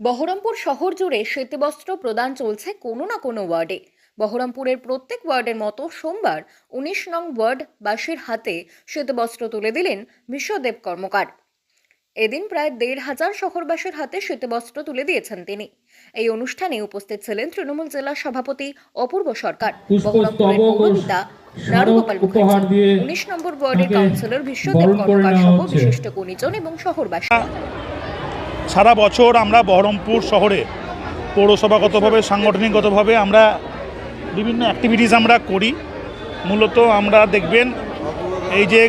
বহরমপুর শহর জুড়ে শীতবস্ত্র প্রদান চলছে কোনো না কোনো ওয়ার্ডে। বহরমপুরের প্রত্যেক ওয়ার্ডের মতো সোমবার উনিশ নং ওয়ার্ড বাসীর হাতে শীতবস্ত্র তুলে দিলেন বিশ্বদেব কর্মকার। এদিন প্রায় দেড় হাজার শহরবাসীর হাতে শীতবস্ত্র তুলে দিয়েছেন তিনি। এই অনুষ্ঠানে উপস্থিত ছিলেন তৃণমূল জেলা সভাপতি অপূর্ব সরকার বহরমপুরের পৌরপিতা নারুগোপাল মুখার্জি উনিশ নম্বর ওয়ার্ডের কাউন্সিলর বিশ্বদেব কর্মকার সহ বিশিষ্ট গুণীজন এবং শহরবাসী। সারা বছর আমরা বহরমপুর শহরে পৌরসভাগতভাবে সাংগঠনিকগতভাবে আমরা বিভিন্ন অ্যাক্টিভিটিস আমরা করি। মূলত আমরা দেখবেন এই যে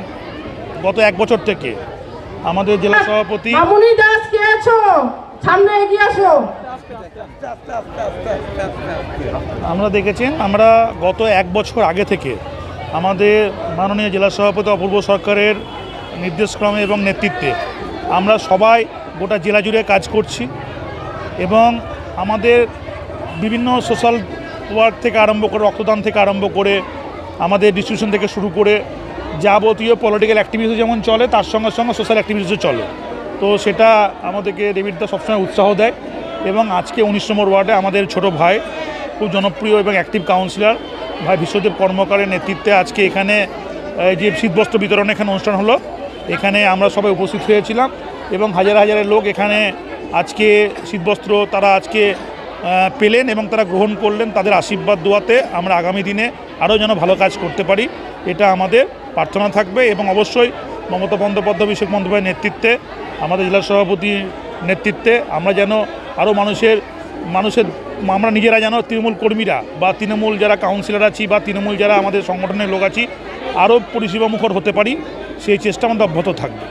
গত এক বছর থেকে আমাদের জেলা সভাপতি এগিয়ে আসো। আমরা দেখেছেন আমরা গত এক বছর আগে থেকে আমাদের মাননীয় জেলা সভাপতি অপূর্ব সরকারের নির্দেশক্রমে এবং নেতৃত্বে আমরা সবাই গোটা জেলা জুড়ে কাজ করছি এবং আমাদের বিভিন্ন সোশ্যাল ওয়ার্ক থেকে আরম্ভ করে, রক্তদান থেকে আরম্ভ করে, আমাদের ডিস্ট্রিবিউশন থেকে শুরু করে যাবতীয় পলিটিক্যাল অ্যাক্টিভিটিস যেমন চলে, তার সঙ্গে সঙ্গে সোশ্যাল অ্যাক্টিভিটিসও চলে। তো সেটা আমাদেরকে ডেভিডদা সবসময় উৎসাহ দেয় এবং আজকে উনিশ নম্বর ওয়ার্ডে আমাদের ছোট ভাই, খুব জনপ্রিয় এবং অ্যাক্টিভ কাউন্সিলর ভাই বিশ্বদেব কর্মকারের নেতৃত্বে আজকে এখানে যে শীতবস্ত্র বিতরণ এখানে অনুষ্ঠান হলো। এখানে আমরা সবাই উপস্থিত হয়েছিলাম। এবং হাজার হাজারের লোক এখানে আজকে শীতবস্ত্র তারা আজকে পেলেন এবং তারা গ্রহণ করলেন তাদের আশীর্বাদ দোয়াতে। আমরা আগামী দিনে আরও যেন ভালো কাজ করতে পারি, এটা আমাদের প্রার্থনা থাকবে এবং অবশ্যই মমতা বন্দ্যোপাধ্যায়, অভিষেক বন্দ্যোপাধ্যায়ের নেতৃত্বে, আমাদের জেলা সভাপতির নেতৃত্বে আমরা যেন আরও মানুষের মানুষের, আমরা নিজেরা যেন তৃণমূল কর্মীরা বা তৃণমূল যারা কাউন্সিলর আছি বা তৃণমূল যারা আমাদের সংগঠনের লোক আছি, আরও পরিষেবামুখর হতে পারি, সেই চেষ্টা আমাদের অব্যাহত থাকবে।